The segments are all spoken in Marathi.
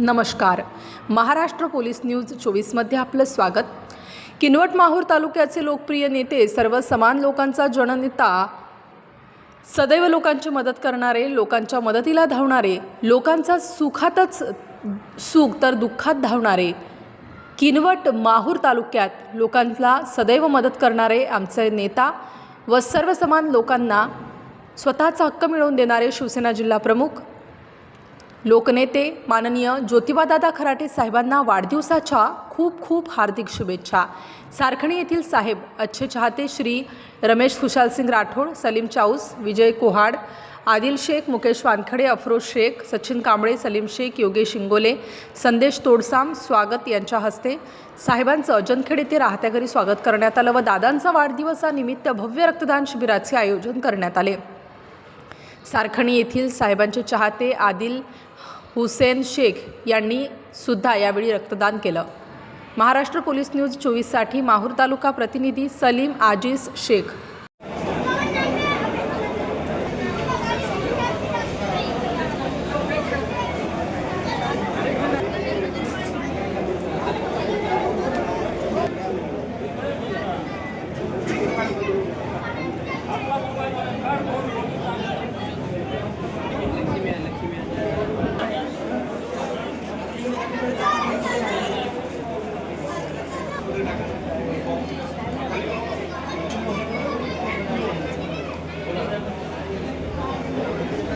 नमस्कार. महाराष्ट्र पोलीस न्यूज चोवीसमध्ये आपलं स्वागत. किनवट माहूर तालुक्याचे लोकप्रिय नेते सर्व समान लोकांचा जननेता सदैव लोकांची मदत करणारे लोकांच्या मदतीला धावणारे लोकांचा सुखातच सुख तर दुःखात धावणारे किनवट माहूर तालुक्यात लोकांना सदैव मदत करणारे आमचे नेता व सर्व समान लोकांना स्वतःचा हक्क मिळवून देणारे शिवसेना जिल्हा प्रमुख लोकनेते माननीय ज्योतिबादादा खराटे साहेबांना वाढदिवसाच्या खूप खूप हार्दिक शुभेच्छा. सारखणी येथील साहेब अच्छे चाहते श्री रमेश खुशालसिंग राठोड सलीम चाऊस विजय कोहाड आदिल शेख मुकेश वानखडे अफरोज शेख सचिन कांबळे सलीम शेख योगेश इंगोले संदेश तोडसाम स्वागत यांच्या हस्ते साहेबांचं अजनखेड येथे राहत्या घरी स्वागत करण्यात आलं व दादांचा वाढदिवसानिमित्त भव्य रक्तदान शिबिराचे आयोजन करण्यात आले. सारखणी येथील साहेबांचे चाहते आदिल हुसेन शेख यांनी सुद्धा यावेळी रक्तदान केलं. महाराष्ट्र पोलीस न्यूज चोवीससाठी माहूर तालुका प्रतिनिधी सलीम आजिज शेख.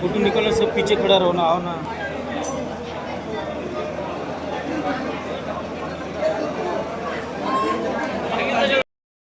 कुटुंब निकलना सब पीछे खड़ा रहना ना ना.